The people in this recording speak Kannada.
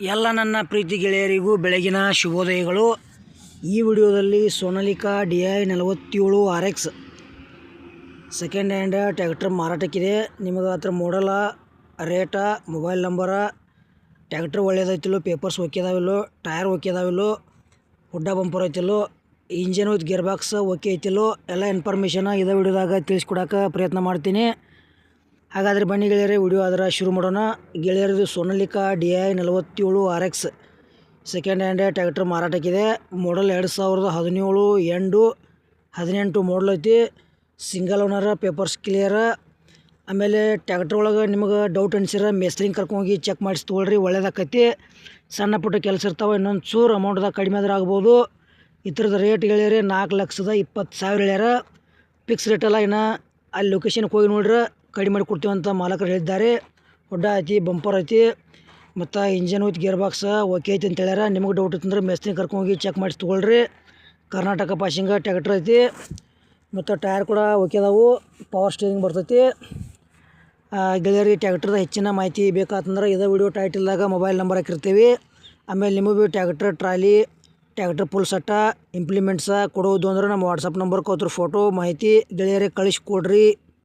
ಎಲ್ಲ ನನ್ನ ಪ್ರೀತಿ ಗೆಳೆಯರಿಗೂ ಬೆಳಗಿನ ಶುಭೋದಯಗಳು. ಈ ವಿಡಿಯೋದಲ್ಲಿ ಸೋನಾಲಿಕಾ ಡಿ ಐ ನಲವತ್ತೇಳು R X second hand tractor ಮಾರಾಟಕ್ಕಿದೆ. ನಿಮಗೆ ಅದ್ರ ಮಾಡಲ ರೇಟ ಮೊಬೈಲ್ ನಂಬರ ಟ್ಯಾಕ್ಟ್ರ್ ಒಳ್ಳೇದೈತಿಲ್ಲೋ ಪೇಪರ್ಸ್ ಓಕೆ ಅದಾವಿಲ್ಲೋ ಟೈರ್ ಓಕೆ ಅದಾವಿಲ್ಲೋ ಹುಡ್ಡ bumper ಐತಿಲ್ಲೋ engine with gear box okay ಐತಿಲ್ಲೋ ಎಲ್ಲ ಇನ್ಫಾರ್ಮೇಷನ್ ಇದೇ ವಿಡಿಯೋದಾಗ ತಿಳಿಸ್ಕೊಡಕ್ಕೆ ಪ್ರಯತ್ನ ಮಾಡ್ತೀನಿ. ಹಾಗಾದರೆ ಬನ್ನಿ ಗೆಳೆಯರೇ, ವಿಡಿಯೋ ಅದರ ಶುರು ಮಾಡೋಣ. ಗೆಳೆಯರದು ಸೋನಲಿಕಾ ಡಿ ಐ ನಲವತ್ತೇಳು R X. Second hand tractor ಮಾರಾಟಕ್ಕಿದೆ. Model ಎರಡು ಸಾವಿರದ ಹದಿನೇಳು ಎಂಡು ಹದಿನೆಂಟು ಮಾಡಲ್ ಐತಿ. ಸಿಂಗಲ್ ಓನರ ಪೇಪರ್ಸ್ ಕ್ಲಿಯರ ಆಮೇಲೆ ಟ್ಯಾಕ್ಟ್ರ್ ಒಳಗೆ ನಿಮಗೆ ಡೌಟ್ ಅನ್ಸಿರ ಮೇಸ್ತ್ರಿಂಗ್ ಕರ್ಕೊಂಡೋಗಿ ಚೆಕ್ ಮಾಡಿಸಿ ತೊಗೊಳ್ರಿ, ಒಳ್ಳೇದಾಕೈತಿ. ಸಣ್ಣ ಪುಟ್ಟ ಕೆಲಸ ಇರ್ತಾವೆ ಇನ್ನೊಂದು ಚೂರು ಅಮೌಂಟ್ದಾಗ ಕಡಿಮೆ ಆದ್ರೆ ಆಗ್ಬೋದು. ಇದ್ರದ್ದು ರೇಟ್ ಹೇಳ್ಯಾರ ನಾಲ್ಕು ಲಕ್ಷದ ಇಪ್ಪತ್ತು ಸಾವಿರ ಹೇಳ್ಯಾರ. ಫಿಕ್ಸ್ ರೇಟ್ ಅಲ್ಲ ಇನ್ನು ಅಲ್ಲಿ ಲೊಕೇಶನ್ಗೆ ಹೋಗಿ ನೋಡ್ರಿ. ಕಡಿಮೆ ಮಾಡಿ ಕೊಡ್ತೀವಿ ಅಂತ ಮಾಲಕರು ಹೇಳಿದ್ದಾರೆ. ಹೊಡ್ಡ ಐತಿ, ಬಂಪರ್ ಐತಿ, ಮತ್ತು engine with gear box okay ಐತಿ ಅಂತ ಹೇಳ್ಯಾರ. ನಿಮಗೆ ಡೌಟ್ ಇತ್ತಂದ್ರೆ ಮೇಸ್ತ್ರಿ ಕರ್ಕೊಂಡೋಗಿ ಚೆಕ್ ಮಾಡಿಸಿ ತೊಗೊಳ್ರಿ. ಕರ್ನಾಟಕ ಪಾಸಿಂಗ ಟ್ಯಾಕ್ಟ್ರ್ ಐತಿ. ಮತ್ತು ಟೈರ್ ಕೂಡ ಓಕೆ ಅದಾವು ಪವರ್ ಸ್ಟೇರಿಂಗ್ ಬರ್ತೈತಿ. ಗೆಳೆಯರಿ ಟ್ಯಾಕ್ಟ್ರದ ಹೆಚ್ಚಿನ ಮಾಹಿತಿ ಬೇಕಾತಂದ್ರೆ ಇದೇ ವಿಡಿಯೋ ಟೈಟಲ್ದಾಗ ಮೊಬೈಲ್ ನಂಬರ್ ಹಾಕಿರ್ತೀವಿ. ಆಮೇಲೆ ನಿಮಗೆ ಭೀ ಟ್ಯಾಕ್ಟ್ರ್ ಟ್ರಾಲಿ ಟ್ಯಾಕ್ಟ್ರ್ ಪುಲ್ ಸಟ್ಟ ಇಂಪ್ಲಿಮೆಂಟ್ಸ ಕೊಡೋದು ಅಂದ್ರೆ ನಮ್ಮ ವಾಟ್ಸಪ್ ನಂಬರ್ ಕೊತ್ತರು ಫೋಟೋ ಮಾಹಿತಿ. ಗೆಳೆಯರಿಗೆ ಕಳಿಸಿ ಕೊಡ್ರಿ.